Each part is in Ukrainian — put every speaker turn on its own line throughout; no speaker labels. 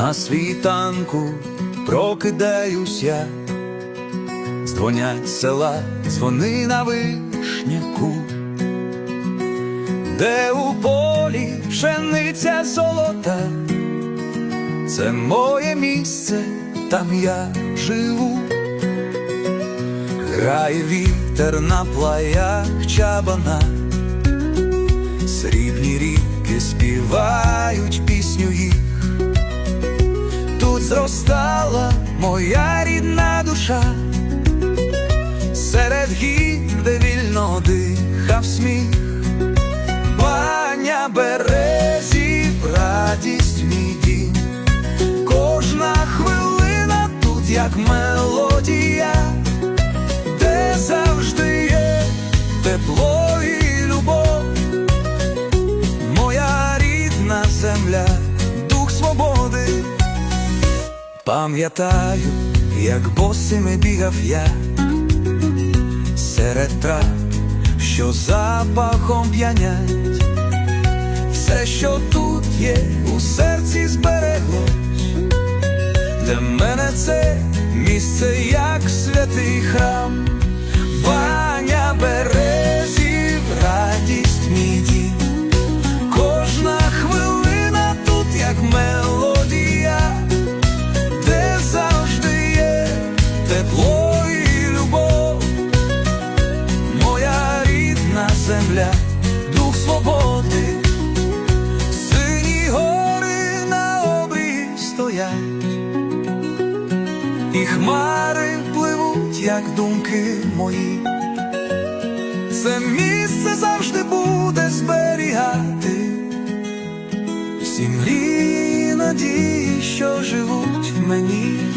На світанку прокидаюсь я, дзвонять села, дзвони на вишняку, де у полі пшениця золота, це моє місце, там я живу. Грає вітер на плаях чабана, срібні ріки співають зростала моя рідна душа, серед гір, де вільно дихав сміх, Баня березів, радість мій дім, кожна хвилина тут, як мелодія, де завжди є тепло і любов, моя рідна земля, дух свободи. Пам'ятаю, як босими бігав я серед трав, що запахом п'янять, все, що тут є, у серці збереглось, для мене це місце, як святий храм, баня березів, земля, дух свободи, сині гори на обрії стоять, і хмари пливуть, як думки мої. Це місце завжди буде зберігати всі мрії, надії, що живуть в мені.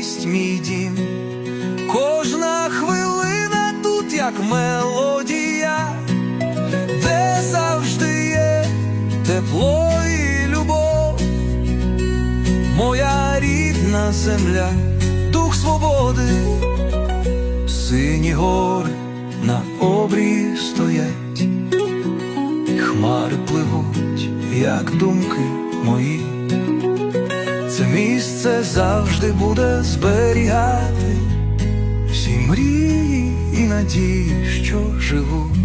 Радість мій дім. Кожна хвилина тут, як мелодія, де завжди є тепло і любов, моя рідна земля, дух свободи, сині гори на обрії стоять, хмари пливуть, як думки мої. Це місце завжди буде зберігати всі мрії і надії, що живуть.